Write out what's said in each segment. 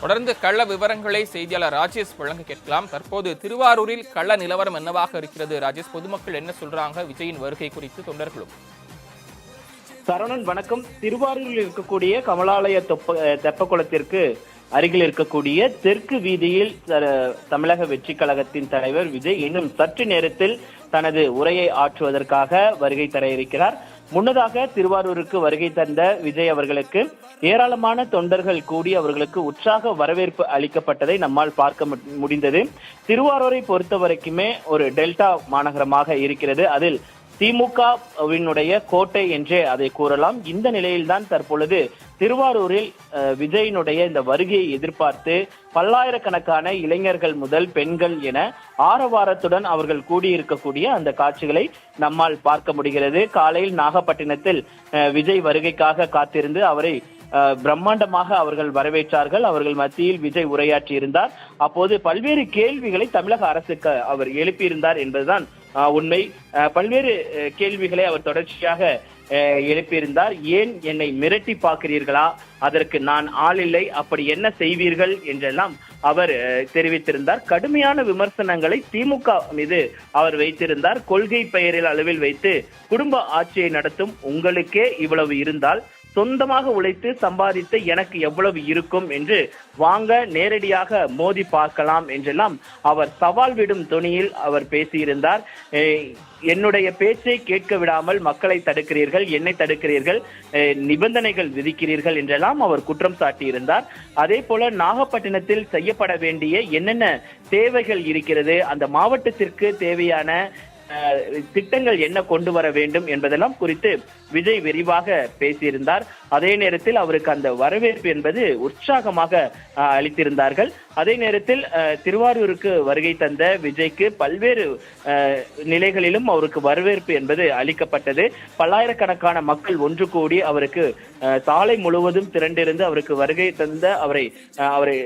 தொடர்ந்து கள்ள விவரங்களை செய்தியாளர் ராஜேஷ் வழங்க கேட்கலாம். தற்போது திருவாரூரில் கள்ள நிலவரம் என்னவாக இருக்கிறது? ராஜேஷ் பொதுமக்கள் என்ன சொல்றாங்க? விஜயின் வருகை குறித்து தொண்டர்களும். சரவணன் வணக்கம். திருவாரூரில் இருக்கக்கூடிய கமலாலய தொப்ப தெப்பக்குளத்திற்கு அருகில் இருக்கக்கூடிய தெற்கு வீதியில் த- தமிழக வெற்றி கழகத்தின் தலைவர் விஜய் இன்னும் சற்று நேரத்தில் தனது உரையை ஆற்றுவதற்காக வருகை தர இருக்கிறார். முன்னதாக திருவாரூருக்கு வருகை தந்த விஜய் அவர்களுக்கு ஏராளமான தொண்டர்கள் கூடி அவர்களுக்கு உற்சாக வரவேற்பு அளிக்கப்பட்டதை நம்மால் பார்க்க மு- முடிந்தது. திருவாரூரை பொறுத்த வரைக்குமே ஒரு டெல்டா மாநகரமாக இருக்கிறது. அதில் திமுகவினுடைய கோட்டை என்றே அதை கூறலாம். இந்த நிலையில்தான் தற்பொழுது திருவாரூரில் விஜயினுடைய இந்த வருகையை எதிர்பார்த்து பல்லாயிரக்கணக்கான இளைஞர்கள் முதல் பெண்கள் என ஆரவாரத்துடன் அவர்கள் கூடியிருக்கக்கூடிய அந்த காட்சிகளை நம்மால் பார்க்க முடிகிறது. காலையில் நாகப்பட்டினத்தில் விஜய் வருகைக்காக காத்திருந்து அவரை பிரம்மாண்டமாக அவர்கள் வரவேற்றார்கள். அவர்கள் மத்தியில் விஜய் உரையாற்றி இருந்தார் அப்போது பல்வேறு கேள்விகளை தமிழக அரசுக்கு அவர் எழுப்பியிருந்தார் என்பதுதான் உண்மை. பல்வேறு கேள்விகளை அவர் தொடர்ச்சியாக எழுப்பியிருந்தார். ஏன் என்னை மிரட்டி பார்க்கிறீர்களா? அதற்கு நான் ஆள் இல்லை. அப்படி என்ன செய்வீர்கள்? என்றெல்லாம் அவர் தெரிவித்திருந்தார். கடுமையான விமர்சனங்களை திமுக மீது அவர் வைத்திருந்தார். கொள்கை பெயரில் அளவில் வைத்து குடும்ப ஆட்சியை நடத்தும் உங்களுக்கே இவ்வளவு இருந்தால் சொந்தமாக உழைத்து சம்பாதித்த எனக்கு எவ்வளவு இருக்கும் என்று வாங்க நேரடியாக மோதி பார்க்கலாம் என்றெல்லாம் அவர் சவால் விடும் துணியில் அவர் பேசியிருந்தார். என்னுடைய பேச்சை கேட்க விடாமல் மக்களை தடுக்கிறீர்கள் என்னை தடுக்கிறீர்கள் நிபந்தனைகள் விதிக்கிறீர்கள் என்றெல்லாம் அவர் குற்றம் சாட்டியிருந்தார். அதே போல நாகப்பட்டினத்தில் செய்யப்பட வேண்டிய என்னென்ன தேவைகள் இருக்கிறது அந்த மாவட்டத்திற்கு தேவையான திட்டங்கள் என்ன கொண்டு வர வேண்டும் என்பதெல்லாம் குறித்து விஜய் விரிவாக பேசியிருந்தார். அதே நேரத்தில் அவருக்கு அந்த வரவேற்பு என்பது உற்சாகமாக அளித்திருந்தார்கள். அதே நேரத்தில் திருவாரூருக்கு வருகை தந்த விஜய்க்கு பல்வேறு நிலைகளிலும் அவருக்கு வரவேற்பு என்பது அளிக்கப்பட்டது. பல்லாயிரக்கணக்கான மக்கள் ஒன்று கூடி அவருக்கு சாலை முழுவதும் திரண்டிருந்து அவருக்கு வருகை தந்த அவரை அவரை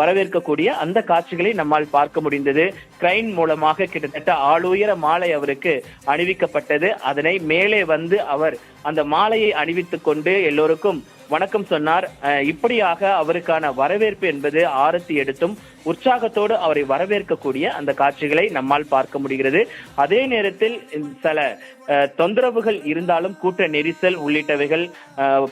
வரவேற்கக்கூடிய அந்த காட்சிகளை நம்மால் பார்க்க முடிந்தது. கிரைன் மூலமாக கிட்டத்தட்ட ஆளுயர மாலை அவருக்கு அணிவிக்கப்பட்டது. அதனை மேலே வந்து அவர் அந்த மாலையை அணிவித்துக் கொண்டு எல்லோருக்கும் வணக்கம் சொன்னார். அஹ், இப்படியாக அவருக்கான வரவேற்பு என்பது ஆரத்தி எடுத்தும் உற்சாகத்தோடு அவரை வரவேற்கக்கூடிய அந்த காட்சிகளை நம்மால் பார்க்க முடிகிறது. அதே நேரத்தில் சில தொந்தரவுகள் இருந்தாலும் கூட்ட நெரிசல் உள்ளிட்டவைகள்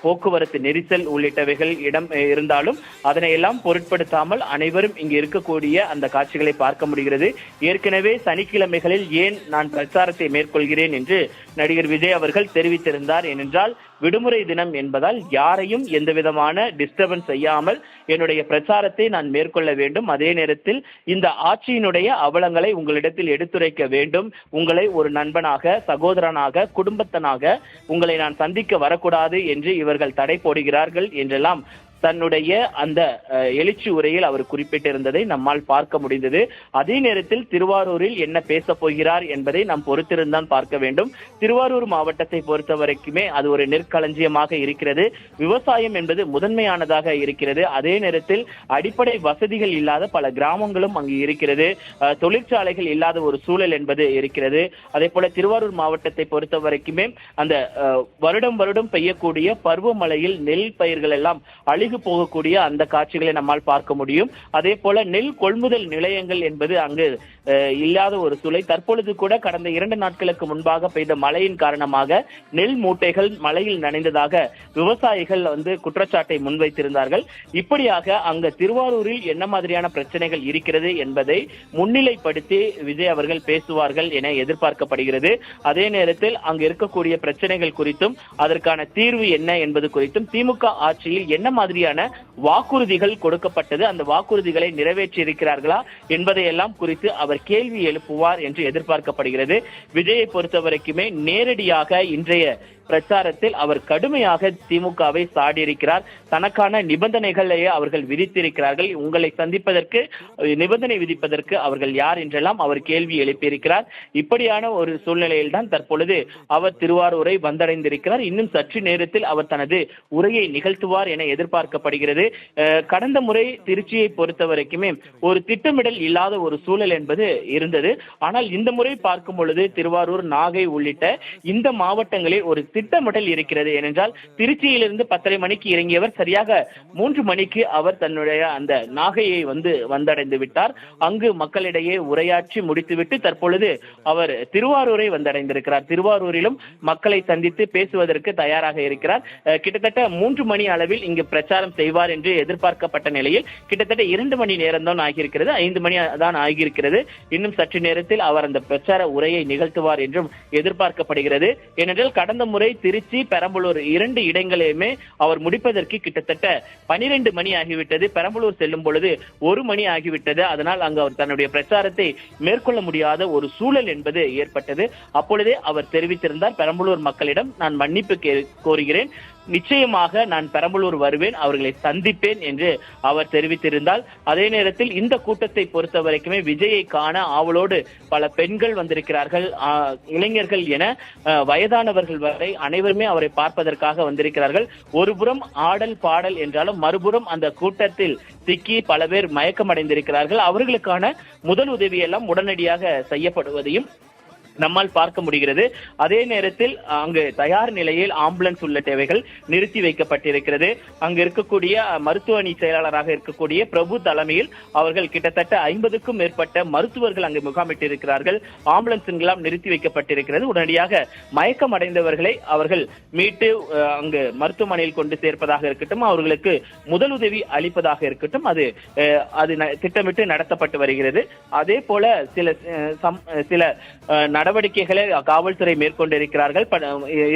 போக்குவரத்து நெரிசல் உள்ளிட்டவைகள் இடம் இருந்தாலும் அதனை எல்லாம் பொருட்படுத்தாமல் அனைவரும் இங்கு இருக்கக்கூடிய அந்த காட்சிகளை பார்க்க முடிகிறது. ஏற்கனவே சனிக்கிழமைகளில் ஏன் நான் பிரச்சாரத்தை மேற்கொள்கிறேன் என்று நடிகர் விஜய் அவர்கள் தெரிவித்திருந்தார் ஏனென்றால் விடுமுறை தினம் என்பதால் யாரையும் எந்த விதமான டிஸ்டர்பன்ஸ் செய்யாமல் என்னுடைய பிரச்சாரத்தை நான் மேற்கொள்ள வேண்டும். அதே அதே நேரத்தில் இந்த ஆட்சியினுடைய அவலங்களை உங்களிடத்தில் எடுத்துரைக்க வேண்டும். உங்களை ஒரு நண்பனாக சகோதரனாக குடும்பத்தனாக உங்களை நான் சந்திக்க வரக்கூடாது என்று இவர்கள் தடை போடுகிறார்கள் என்றெல்லாம் தன்னுடைய அந்த எழுச்சி உரையில் அவர் குறிப்பிட்டிருந்ததை நம்மால் பார்க்க முடிந்தது. அதே நேரத்தில் திருவாரூரில் என்ன பேச போகிறார் என்பதை நாம் பொறுத்திருந்தான் பார்க்க வேண்டும். திருவாரூர் மாவட்டத்தை பொறுத்த வரைக்குமே அது ஒரு நெற்களஞ்சியமாக இருக்கிறது. விவசாயம் என்பது முதன்மையானதாக இருக்கிறது. அதே நேரத்தில் அடிப்படை வசதிகள் இல்லாத பல கிராமங்களும் அங்கு இருக்கிறது. தொழிற்சாலைகள் இல்லாத ஒரு சூழல் என்பது இருக்கிறது. அதே போல திருவாரூர் மாவட்டத்தை பொறுத்த வரைக்குமே அந்த வருடம் வருடம் பெய்யக்கூடிய பருவமழையில் நெல் பயிர்கள் எல்லாம் அழி அழுகு போகக்கூடிய அந்த காட்சிகளை நம்மால் பார்க்க முடியும். அதே போல நெல் கொள்முதல் நிலையங்கள் என்பது அங்கு இல்லாத ஒரு சூழலை தற்பொழுது கூட கடந்த இரண்டு நாட்களுக்கு முன்பாக பெய்த மழையின் காரணமாக நெல் மூட்டைகள் மழையில் நனைந்ததாக விவசாயிகள் வந்து குற்றச்சாட்டை முன்வைத்திருந்தார்கள். இப்படியாக அங்கு திருவாரூரில் என்ன மாதிரியான பிரச்சனைகள் இருக்கிறது என்பதை முன்னிலைப்படுத்தி விஜய் அவர்கள் பேசுவார்கள் என எதிர்பார்க்கப்படுகிறது. அதே நேரத்தில் அங்கு இருக்கக்கூடிய பிரச்சனைகள் குறித்தும் அதற்கான தீர்வு என்ன என்பது குறித்தும் திமுக ஆட்சியில் என்ன மாதிரி மாதிரியான வாக்குறுதிகள் கொடுக்கப்பட்டது. அந்த வாக்குறுதிகளை நிறைவேற்றி இருக்கிறார்களா என்பதையெல்லாம் குறித்து அவர் கேள்வி எழுப்புவார் என்று எதிர்பார்க்கப்படுகிறது. விஜயை பொறுத்தவரைக்குமே நேரடியாக இன்றைய பிரச்சாரத்தில் அவர் கடுமையாக திமுகவை சாடியிருக்கிறார். தனக்கான நிபந்தனைகளையே அவர்கள் விதித்திருக்கிறார்கள். உங்களை சந்திப்பதற்கு நிபந்தனை விதிப்பதற்கு அவர்கள் யார் என்றெல்லாம் அவர் கேள்வி எழுப்பியிருக்கிறார். இப்படியான ஒரு சூழ்நிலையில் தான் தற்பொழுது அவர் திருவாரூரை வந்தடைந்திருக்கிறார். இன்னும் சற்று நேரத்தில் அவர் தனது உரையை நிகழ்த்துவார் என எதிர்பார்க்கப்படுகிறது. கடந்த முறை திருச்சியை பொறுத்த வரைக்குமே ஒரு திட்டமிடல் இல்லாத ஒரு சூழல் என்பது இருந்தது. ஆனால் இந்த முறை பார்க்கும் பொழுது திருவாரூர் நாகை உள்ளிட்ட இந்த மாவட்டங்களில் ஒரு திட்டமிடல் இருக்கிறது. ஏனென்றால் திருச்சியிலிருந்து பத்தரை மணிக்கு இறங்கியவர் சரியாக மூன்று மணிக்கு அவர் தன்னுடைய அந்த நாகையை வந்து வந்தடைந்து விட்டார். அங்கு மக்களிடையே உரையாற்றி முடித்துவிட்டு தற்பொழுது அவர் திருவாரூரை வந்தடைந்திருக்கிறார். திருவாரூரிலும் மக்களை சந்தித்து பேசுவதற்கு தயாராக இருக்கிறார். கிட்டத்தட்ட மூன்று மணி அளவில் இங்கு பிரச்சாரம் செய்வார் என்று எதிர்பார்க்கப்பட்ட நிலையில் கிட்டத்தட்ட இரண்டு மணி நேரம் தான் ஆகியிருக்கிறது. ஐந்து மணி தான் ஆகியிருக்கிறது. இன்னும் சற்று நேரத்தில் அவர் அந்த பிரச்சார உரையை நிகழ்த்துவார் என்றும் எதிர்பார்க்கப்படுகிறது. ஏனென்றால் கடந்த முறை திருச்சி பெரம்பலூர் இரண்டு இடங்களையுமே அவர் முடிப்பதற்கு கிட்டத்தட்ட பனிரெண்டு மணி ஆகிவிட்டது. பெரம்பலூர் செல்லும் பொழுது ஒரு மணி ஆகிவிட்டது. அதனால் அங்கு அவர் தன்னுடைய பிரச்சாரத்தை மேற்கொள்ள முடியாத ஒரு சூழல் என்பது ஏற்பட்டது. அப்பொழுதே அவர் தெரிவித்திருந்தார். பெரம்பலூர் மக்களிடம் நான் மன்னிப்பு கோருகிறேன். நிச்சயமாக நான் பெரம்பலூர் வருவேன் அவர்களை சந்திப்பேன் என்று அவர் தெரிவித்திருந்தால் அதே நேரத்தில் இந்த கூட்டத்தை பொறுத்த வரைக்குமே விஜயை காண ஆவலோடு பல பெண்கள் வந்திருக்கிறார்கள் இளைஞர்கள் என வயதானவர்கள் வரை அனைவருமே அவரை பார்ப்பதற்காக வந்திருக்கிறார்கள். ஒருபுறம் ஆடல் பாடல் என்றாலும் மறுபுறம் அந்த கூட்டத்தில் சிக்கி பல பேர் மயக்கமடைந்திருக்கிறார்கள். அவர்களுக்கான முதல் உதவியெல்லாம் உடனடியாக செய்யப்படுவதையும் நம்மால் பார்க்க முடிகிறது. அதே நேரத்தில் அங்கு தயார் நிலையில் ஆம்புலன்ஸ் உள்ள தேவைகள் நிறுத்தி வைக்கப்பட்டிருக்கிறது. அங்கு இருக்கக்கூடிய அஹ், மருத்துவ அணி செயலாளராக இருக்கக்கூடிய பிரபு தலைமையில் அவர்கள் கிட்டத்தட்ட ஐம்பதுக்கும் மேற்பட்ட மருத்துவர்கள் அங்கு முகாமிட்டிருக்கிறார்கள். ஆம்புலன்ஸ்லாம் நிறுத்தி வைக்கப்பட்டிருக்கிறது. உடனடியாக மயக்கம் அடைந்தவர்களை அவர்கள் மீட்டு அங்கு மருத்துவமனையில் கொண்டு சேர்ப்பதாக இருக்கட்டும் அவர்களுக்கு முதலுதவி அளிப்பதாக இருக்கட்டும் அது அது திட்டமிட்டு நடத்தப்பட்டு வருகிறது. அதே போல சில சில நடவடிக்கைகளை காவல்துறை மேற்கொண்டிருக்கிறார்கள்.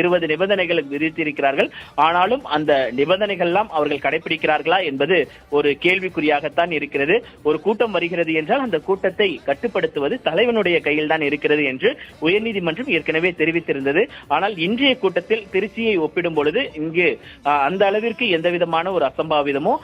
இருபது நிபந்தனைகளை விதித்திருக்கிறார்கள். ஆனாலும் அந்த நிபந்தனைகள் எல்லாம் அவர்கள் கடைபிடிக்கிறார்களா என்பது ஒரு கேள்விக்குறியாகத்தான் இருக்கிறது. ஒரு கூட்டம் வருகிறது என்றால் அந்த கூட்டத்தை கட்டுப்படுத்துவது தலைவனுடைய கையில் தான் இருக்கிறது என்று உயர்நீதிமன்றம் ஏற்கனவே தெரிவித்திருந்தது. ஆனால் இன்றைய கூட்டத்தில் திருச்சியை ஒப்பிடும் பொழுது இங்கு அந்த அளவிற்கு எந்த விதமான ஒரு அசம்பாவிதமோ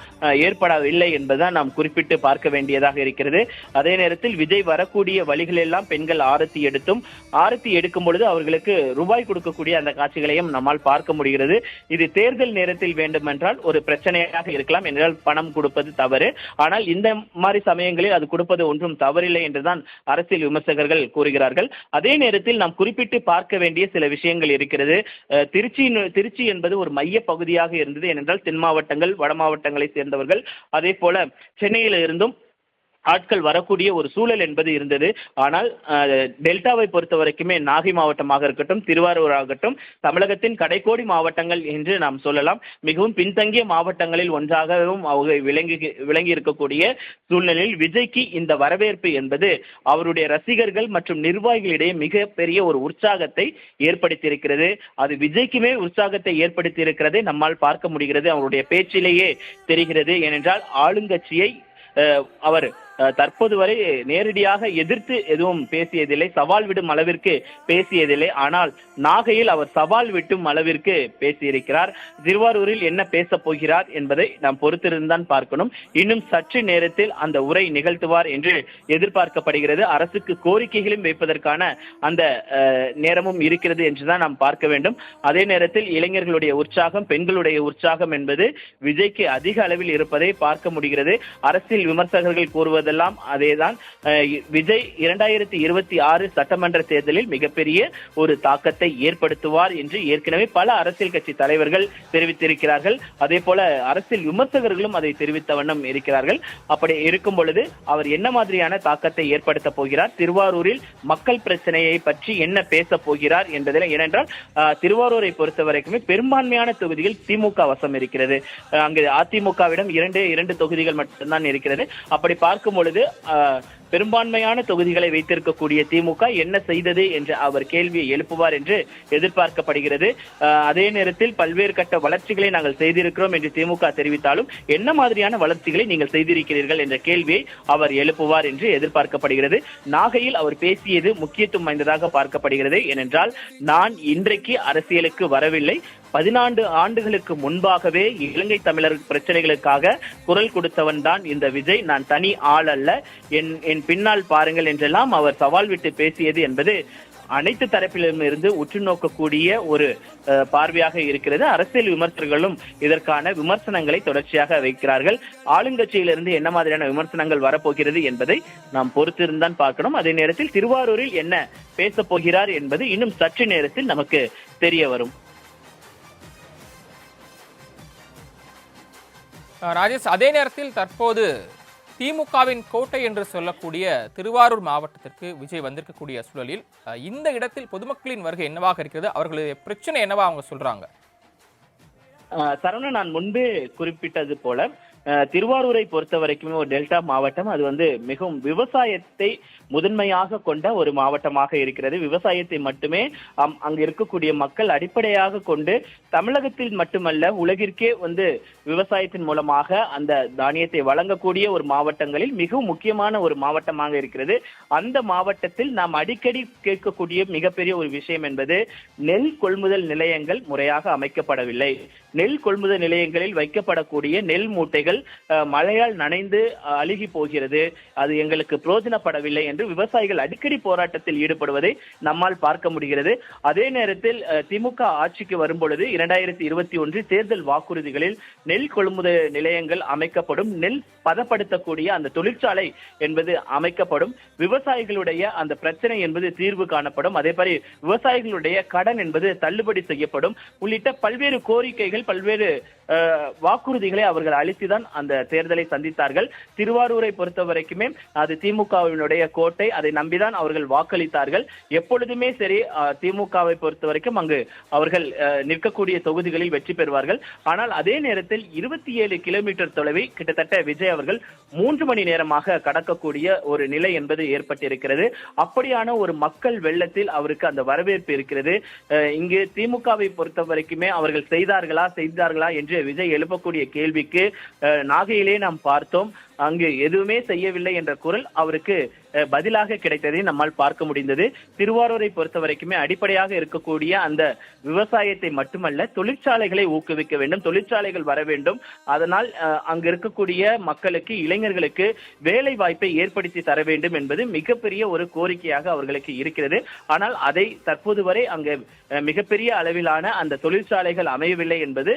ஏற்படவில்லை என்பதுதான் நாம் குறிப்பிட்டு பார்க்க வேண்டியதாக இருக்கிறது. அதே நேரத்தில் விஜய் வரக்கூடிய வழிகளெல்லாம் பெண்கள் ஆரத்தி எடுத்தும் ஆரத்தி எடுக்கும் பொழுது அவர்களுக்கு ரூபாய் கொடுக்கக்கூடிய அந்த காட்சிகளையும் நம்மால் பார்க்க முடிகிறது. இது தேர்தல் நேரத்தில் வேண்டுமென்றால் ஒரு பிரச்சனையாக இருக்கலாம். என்றால் பணம் கொடுப்பது தவறு. ஆனால் இந்த மாதிரி சமயங்களில் அது கொடுப்பது ஒன்றும் தவறில்லை என்றுதான் அரசியல் விமர்சகர்கள் கூறுகிறார்கள். அதே நேரத்தில் நாம் குறிப்பிட்டு பார்க்க வேண்டிய சில விஷயங்கள் இருக்கிறது. திருச்சி திருச்சி என்பது ஒரு மைய பகுதியாக இருந்தது. ஏனென்றால் தென் மாவட்டங்கள் வட மாவட்டங்களை சேர்ந்தவர்கள். அதே போல சென்னையில இருந்தும் ஆட்கள் வரக்கூடிய ஒரு சூழல் என்பது இருந்தது. ஆனால் டெல்டாவை பொறுத்த வரைக்குமே நாகை மாவட்டமாக இருக்கட்டும் திருவாரூர் ஆகட்டும் தமிழகத்தின் கடைக்கோடி மாவட்டங்கள் என்று நாம் சொல்லலாம். மிகவும் பின்தங்கிய மாவட்டங்களில் ஒன்றாகவும் அவங்க விளங்கி விளங்கி இருக்கக்கூடிய சூழ்நிலையில் விஜய்க்கு இந்த வரவேற்பு என்பது அவருடைய ரசிகர்கள் மற்றும் நிர்வாகிகளிடையே மிகப்பெரிய ஒரு உற்சாகத்தை ஏற்படுத்தியிருக்கிறது. அது விஜய்க்குமே உற்சாகத்தை ஏற்படுத்தியிருக்கிறதை நம்மால் பார்க்க முடிகிறது. அவருடைய பேச்சிலேயே தெரிகிறது. ஏனென்றால் ஆளுங்கட்சியை அவர் தற்போது வரை நேரடியாக எதிர்த்து எதுவும் பேசியதில்லை. சவால் விடும் அளவிற்கு பேசியதில்லை. ஆனால் நாகையில் அவர் சவால் விட்டும் அளவிற்கு பேசியிருக்கிறார். திருவாரூரில் என்ன பேச போகிறார் என்பதை நாம் பொறுத்திருந்தான் பார்க்கணும். இன்னும் சற்று நேரத்தில் அந்த உரை நிகழ்த்துவார் என்று எதிர்பார்க்கப்படுகிறது. அரசுக்கு கோரிக்கைகளும் வைப்பதற்கான அந்த அஹ், நேரமும் இருக்கிறது என்றுதான் நாம் பார்க்க வேண்டும். அதே நேரத்தில் இளைஞர்களுடைய உற்சாகம் பெண்களுடைய உற்சாகம் என்பது விஜய்க்கு அதிக அளவில் இருப்பதை பார்க்க முடிகிறது. அரசியல் விமர்சகர்கள் சொல்வதெல்லாம் அதேதான். விஜய் இரண்டாயிரத்தி இருபத்தி ஆறு சட்டமன்ற தேர்தலில் மிகப்பெரிய ஒரு தாக்கத்தை ஏற்படுத்துவார் என்று ஏற்கனவே பல அரசியல் கட்சி தலைவர்கள் தெரிவித்திருக்கிறார்கள். அதே போல அரசியல் விமர்சகர்களும் அதை தெரிவித்த வண்ணம் இருக்கிறார்கள். அப்படி இருக்கும் பொழுது அவர் என்ன மாதிரியான தாக்கத்தை ஏற்படுத்த போகிறார்? திருவாரூரில் மக்கள் பிரச்சனையை பற்றி என்ன பேச போகிறார் என்பதில் ஏனென்றால் திருவாரூரை பொறுத்த வரைக்குமே பெரும்பான்மையான தொகுதியில் திமுக வசம் இருக்கிறது. அங்கு அதிமுகவிடம் இரண்டு இரண்டு தொகுதிகள் மட்டும்தான் இருக்கிறது. அப்படி பார்க்கும் பொழுது பெரும்பான்மையான தொகுதிகளை வைத்திருக்கக்கூடிய திமுக என்ன செய்தது என்று அவர் கேள்வியை எழுப்புவார் என்று எதிர்பார்க்கப்படுகிறது. அதே நேரத்தில் பல்வேறு கட்ட வளர்ச்சிகளை நாங்கள் செய்திருக்கிறோம் என்று திமுக தெரிவித்தாலும் என்ன மாதிரியான வளர்ச்சிகளை நீங்கள் செய்திருக்கிறீர்கள் என்ற கேள்வியை அவர் எழுப்புவார் என்று எதிர்பார்க்கப்படுகிறது. நாகையில் அவர் பேசியது முக்கியத்துவம் வாய்ந்ததாக பார்க்கப்படுகிறது. ஏனென்றால் நான் இன்றைக்கு அரசியலுக்கு வரவில்லை. பதினான்கு ஆண்டுகளுக்கு முன்பாகவே இலங்கை தமிழர் பிரச்சனைகளுக்காக குரல் கொடுத்தவன் தான் இந்த விஜய். நான் தனி ஆள் அல்ல. என் என் பின்னால் பாருங்கள் என்றெல்லாம் அவர் சவால் விட்டு பேசியது என்பது அனைத்து தரப்பிலும் இருந்து உற்று நோக்கக்கூடிய ஒரு பார்வையாக இருக்கிறது. அரசியல் விமர்சகர்களும் இதற்கான விமர்சனங்களை தொடர்ச்சியாக வைக்கிறார்கள். ஆளுங்கட்சியிலிருந்து என்ன மாதிரியான விமர்சனங்கள் வரப்போகிறது என்பதை நாம் பொறுத்திருந்தான் பார்க்கணும். அதே நேரத்தில் திருவாரூரில் என்ன பேச போகிறார் என்பது இன்னும் சற்று நேரத்தில் நமக்கு தெரிய வரும். ராஜேஷ் அதே நேரத்தில் தற்போது திமுகவின் கோட்டை என்று சொல்லக்கூடிய திருவாரூர் மாவட்டத்திற்கு விஜய் வந்திருக்கக்கூடிய சூழலில் இந்த இடத்தில் பொதுமக்களின் வருகை என்னவாக இருக்கிறது? அவர்களுடைய பிரச்சனை என்னவா அவங்க சொல்றாங்க? அஹ் சரவணன் நான் முன்பே குறிப்பிட்டது போல திருவாரூரை பொறுத்த வரைக்குமே ஒரு டெல்டா மாவட்டம். அது வந்து மிகவும் விவசாயத்தை முதன்மையாக கொண்ட ஒரு மாவட்டமாக இருக்கிறது. விவசாயத்தை மட்டுமே அம்- அங்கு இருக்கக்கூடிய மக்கள் அடிப்படையாக கொண்டு தமிழகத்தில் மட்டுமல்ல உலகிற்கே வந்து விவசாயத்தின் மூலமாக அந்த தானியத்தை வழங்கக்கூடிய ஒரு மாவட்டங்களில் மிகவும் முக்கியமான ஒரு மாவட்டமாக இருக்கிறது. அந்த மாவட்டத்தில் நாம் அடிக்கடி கேட்கக்கூடிய மிகப்பெரிய ஒரு விஷயம் என்பது நெல் கொள்முதல் நிலையங்கள் முறையாக அமைக்கப்படவில்லை. நெல் கொள்முதல் நிலையங்களில் வைக்கப்படக்கூடிய நெல் மூட்டைகள் நிலங்கள் மழையால் நனைந்து அழுகி போகிறது. அது எங்களுக்கு பிரயோஜனப்படவில்லை என்று விவசாயிகள் அடிக்கடி போராட்டத்தில் ஈடுபடுவதை நம்மால் பார்க்க முடிகிறது. அதே நேரத்தில் திமுக ஆட்சிக்கு வரும்பொழுது இரண்டாயிரத்தி இருபத்தி ஒன்று தேர்தல் வாக்குறுதிகளில் நெல் கொள்முதல் நிலையங்கள் அமைக்கப்படும் நெல் பதப்படுத்தக்கூடிய அந்த தொழிற்சாலை என்பது அமைக்கப்படும். விவசாயிகளுடைய அந்த பிரச்சனை என்பது தீர்வு காணப்படும். அதே மாதிரி விவசாயிகளுடைய கடன் என்பது தள்ளுபடி செய்யப்படும். உள்ளிட்ட பல்வேறு கோரிக்கைகள் பல்வேறு வாக்குறுதிகளை அவர்கள் அளித்துதான் அந்த தேர்தலை சந்தித்தார்கள். திருவாரூரை பொறுத்த வரைக்குமே அது திமுகவினுடைய கோட்டை. அதை நம்பிதான் அவர்கள் வாக்களித்தார்கள். எப்பொழுதுமே சரி அஹ், திமுகவை பொறுத்த வரைக்கும் அங்கு அவர்கள் அஹ், நிற்கக்கூடிய தொகுதிகளில் வெற்றி பெறுவார்கள். ஆனால் அதே நேரத்தில் இருபத்தி ஏழு கிலோமீட்டர் தொலைவை கிட்டத்தட்ட விஜய் அவர்கள் மூன்று மணி நேரமாக கடக்கக்கூடிய ஒரு நிலை என்பது ஏற்பட்டிருக்கிறது. அப்படியான ஒரு மக்கள் வெள்ளத்தில் அவருக்கு அந்த வரவேற்பு இருக்கிறது. இங்கு திமுகவை பொறுத்த வரைக்குமே அவர்கள் செய்தார்களா செய்தார்களா என்று விஜய் எழுப்பக்கூடிய கேள்விக்கு நாகையிலே நாம் பார்த்தோம். அங்கு எதுவுமே செய்யவில்லை என்ற குரல் அவருக்கு பதிலாக கிடைத்ததை நம்மால் பார்க்க முடிந்தது. திருவாரூரை பொறுத்த வரைக்குமே அடிப்படையாக இருக்கக்கூடிய அந்த விவசாயத்தை மட்டுமல்ல தொழிற்சாலைகளை ஊக்குவிக்க வேண்டும் தொழிற்சாலைகள் வர வேண்டும். அதனால் அங்கு இருக்கக்கூடிய மக்களுக்கு இளைஞர்களுக்கு வேலை வாய்ப்பை ஏற்படுத்தி தர வேண்டும் என்பது மிகப்பெரிய ஒரு கோரிக்கையாக அவர்களுக்கு இருக்கிறது. ஆனால் அதை தற்போது வரை அங்கு மிகப்பெரிய அளவிலான அந்த தொழிற்சாலைகள் அமையவில்லை என்பது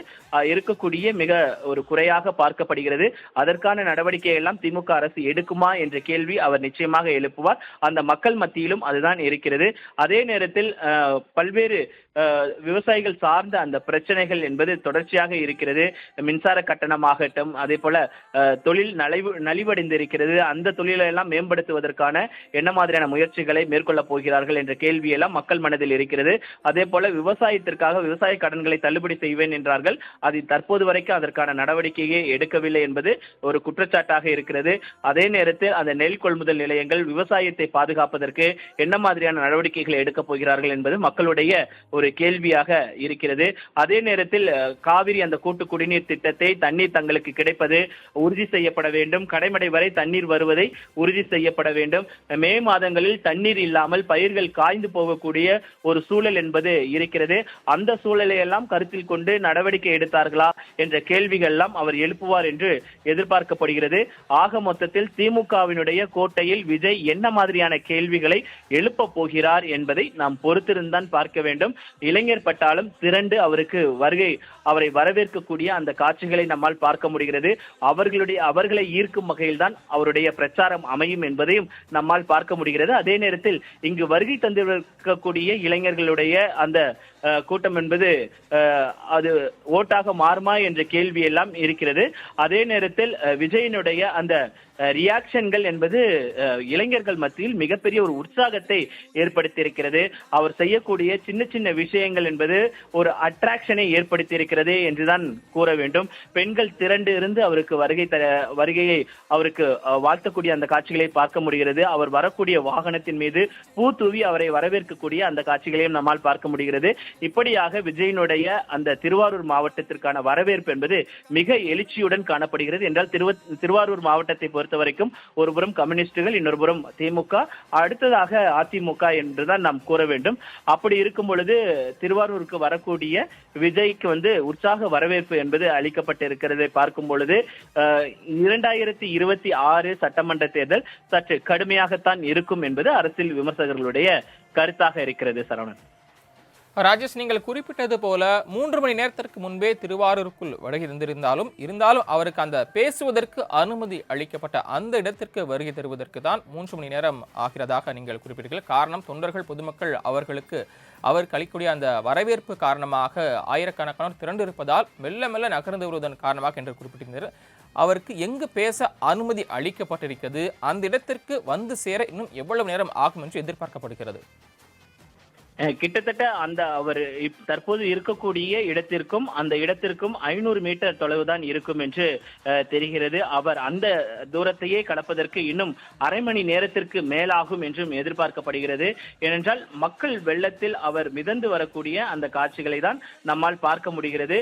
இருக்கக்கூடிய மிக ஒரு குறையாக பார்க்கப்படுகிறது. அதற்கான நடவடிக்கை எல்லாம் திமுக அரசு எடுக்குமா என்ற கேள்வி அவர் நிச்சயமாக எழுப்புவார். அந்த மக்கள் மத்தியிலும் அதுதான் இருக்கிறது. அதே நேரத்தில் பல்வேறு விவசாயிகள் சார்ந்த அந்த பிரச்சனைகள் என்பது தொடர்ச்சியாக இருக்கிறது. மின்சார கட்டணமாகட்டும் அதே போல தொழில் நலிவு நலிவடைந்திருக்கிறது. அந்த தொழிலை எல்லாம் மேம்படுத்துவதற்கான என்ன மாதிரியான முயற்சிகளை மேற்கொள்ளப் போகிறார்கள் என்ற கேள்வி எல்லாம் மக்கள் மனதில் இருக்கிறது. அதே போல விவசாயத்திற்காக விவசாய கடன்களை தள்ளுபடி செய்வேன் என்றார்கள். அது தற்போது வரைக்கும் அதற்கான நடவடிக்கையை எடுக்கவில்லை என்பது ஒரு குற்றச்சாட்டாக இருக்கிறது. அதே நேரத்தில் அந்த நெல் கொள்முதல் நிலையங்கள் விவசாயத்தை பாதுகாப்பதற்கு என்ன மாதிரியான நடவடிக்கைகளை எடுக்கப் போகிறார்கள் என்பது மக்களுடைய ஒரு கேள்வியாக இருக்கிறது. அதே நேரத்தில் காவிரி அந்த கூட்டு குடிநீர் திட்டத்தை தண்ணீர் தங்களுக்கு கிடைப்பது உறுதி செய்யப்பட வேண்டும். கடைமடை வரை தண்ணீர் வருவதை உறுதி செய்யப்பட வேண்டும். மே மாதங்களில் தண்ணீர் இல்லாமல் பயிர்கள் காய்ந்து போகக்கூடிய ஒரு சூழல் என்பது இருக்கிறது. அந்த சூழலை எல்லாம் கருத்தில் கொண்டு நடவடிக்கை எடுத்தார்களா என்ற கேள்விகள் எல்லாம் அவர் எழுப்புவார் என்று எதிர்பார்க்கப்படுகிறது. ஆக மொத்தத்தில் திமுகவினுடைய கோட்டையில் விஜய் என்ன மாதிரியான கேள்விகளை எழுப்ப போகிறார் என்பதை நாம் பொறுத்திருந்தான் பார்க்க வேண்டும். இளைஞர் பட்டாலும் திரண்டு அவருக்கு வருகை அவரை வரவேற்கக்கூடிய அந்த காட்சிகளை நம்மால் பார்க்க முடிகிறது. அவர்களுடைய அவர்களை ஈர்க்கும் வகையில்தான் அவருடைய பிரச்சாரம் அமையும் என்பதையும் நம்மால் பார்க்க முடிகிறது. அதே நேரத்தில் இங்கு வருகை தந்திருக்கக்கூடிய இளைஞர்களுடைய அந்த கூட்டம் என்பது அது ஓட்டாக மாறுமா என்ற கேள்வி எல்லாம் இருக்கிறது. அதே நேரத்தில் விஜயனுடைய அந்த ரியாக்ஷன்கள் என்பது இளைஞர்கள் மத்தியில் மிகப்பெரிய ஒரு உற்சாகத்தை ஏற்படுத்தியிருக்கிறது. அவர் செய்யக்கூடிய சின்ன சின்ன விஷயங்கள் என்பது ஒரு அட்ராக்ஷனை ஏற்படுத்தியிருக்கிறது என்றுதான் கூற வேண்டும். பெண்கள் திரண்டு இருந்து அவருக்கு வருகை தர வருகையை அவருக்கு வாழ்த்தக்கூடிய அந்த காட்சிகளை பார்க்க முடிகிறது. அவர் வரக்கூடிய வாகனத்தின் மீது பூ தூவி அவரை வரவேற்கக்கூடிய அந்த காட்சிகளையும் நம்மால் பார்க்க முடிகிறது. இப்படியாக விஜயனுடைய அந்த திருவாரூர் மாவட்டத்திற்கான வரவேற்பு என்பது மிக எழுச்சியுடன் காணப்படுகிறது என்றால் திருவ திருவாரூர் மாவட்டத்தை பொறுத்த வரைக்கும் ஒருபுறம் கம்யூனிஸ்டுகள் இன்னொரு புறம் திமுக அடுத்ததாக அதிமுக என்றுதான் நாம் கூற வேண்டும். அப்படி இருக்கும் பொழுது திருவாரூருக்கு வரக்கூடிய விஜய்க்கு வந்து உற்சாக வரவேற்பு என்பது அளிக்கப்பட்டிருக்கிறதை பார்க்கும் பொழுது அஹ், இரண்டாயிரத்தி இருபத்தி ஆறு சட்டமன்ற தேர்தல் சற்று கடுமையாகத்தான் இருக்கும் என்பது அரசியல் விமர்சகர்களுடைய கருத்தாக இருக்கிறது சரவணன். ராஜேஷ் நீங்கள் குறிப்பிட்டது போல மூன்று மணி நேரத்திற்கு முன்பே திருவாரூருக்குள் வருகை தந்திருந்தாலும் இருந்தாலும் அவருக்கு அந்த பேசுவதற்கு அனுமதி அளிக்கப்பட்ட அந்த இடத்திற்கு வருகை தருவதற்கு தான் மூன்று மணி நேரம் ஆகிறதாக நீங்கள் குறிப்பிட்டீர்கள். காரணம் தொண்டர்கள் பொதுமக்கள் அவர்களுக்கு அவருக்கு அளிக்கக்கூடிய அந்த வரவேற்பு காரணமாக ஆயிரக்கணக்கானோர் திரண்டிருப்பதால் மெல்ல மெல்ல நகர்ந்து வருவதன் காரணமாக என்று குறிப்பிட்டிருந்தார் அவருக்கு எங்கு பேச அனுமதி அளிக்கப்பட்டிருக்கிறது அந்த இடத்திற்கு வந்து சேர இன்னும் எவ்வளவு நேரம் ஆகும் என்று எதிர்பார்க்கப்படுகிறது? கிட்டத்தட்ட அந்த அவர் இப்- தற்போது இருக்கக்கூடிய இடத்திற்கும் அந்த இடத்திற்கும் ஐநூறு மீட்டர் தொலைவு தான் இருக்கும் என்று தெரிகிறது. அவர் அந்த தூரத்தையே கடப்பதற்கு இன்னும் அரை மணி நேரத்திற்கு மேலாகும் என்றும் எதிர்பார்க்கப்படுகிறது. ஏனென்றால் மக்கள் வெள்ளத்தில் அவர் மிதந்து வரக்கூடிய அந்த காட்சிகளை தான் நம்மால் பார்க்க முடிகிறது.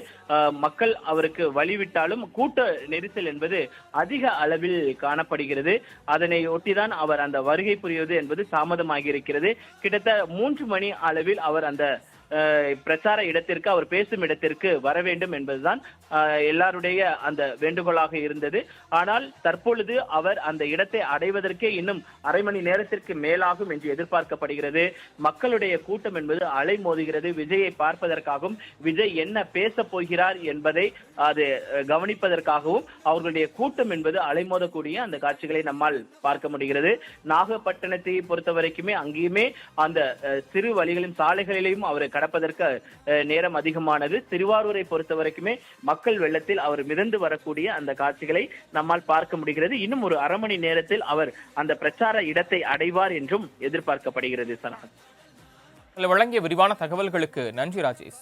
மக்கள் அவருக்கு வழிவிட்டாலும் கூட்ட நெரிசல் என்பது அதிக அளவில் காணப்படுகிறது. அதனை ஒட்டிதான் அவர் அந்த வருகை புரிவது என்பது தாமதமாகி இருக்கிறது கிட்டத்தட்ட மூன்று மணி அளவில் அவர் அந்த பிரச்சார இடத்திற்கு அவர் பேசும் இடத்திற்கு வர வேண்டும் என்பதுதான் எல்லாருடைய அந்த வேண்டுகோளாக இருந்தது. ஆனால் தற்பொழுது அவர் அந்த இடத்தை அடைவதற்கே இன்னும் அரை மணி நேரத்திற்கு மேலாகும் என்று எதிர்பார்க்கப்படுகிறது. மக்களுடைய கூட்டம் என்பது அலை மோதுகிறது விஜயை பார்ப்பதற்காகவும் விஜய் என்ன பேச போகிறார் என்பதை அது கவனிப்பதற்காகவும் அவர்களுடைய கூட்டம் என்பது அலைமோதக்கூடிய அந்த காட்சிகளை நம்மால் பார்க்க முடிகிறது. நாகப்பட்டினத்தை பொறுத்த வரைக்குமே அங்கேயுமே அந்த சிறு வழிகளின் சாலைகளிலும் அவர் கடப்பதற்கு நேரம் அதிகமானது. திருவாரூரை பொறுத்த வரைக்குமே மக்கள் வெள்ளத்தில் அவர் மிதந்து வரக்கூடிய அந்த காட்சிகளை நம்மால் பார்க்க முடிகிறது. இன்னும் ஒரு அரை மணி நேரத்தில் அவர் அந்த பிரச்சார இடத்தை அடைவார் என்றும் எதிர்பார்க்கப்படுகிறது சனா வழங்கிய விரிவான தகவல்களுக்கு நன்றி ராஜேஷ்.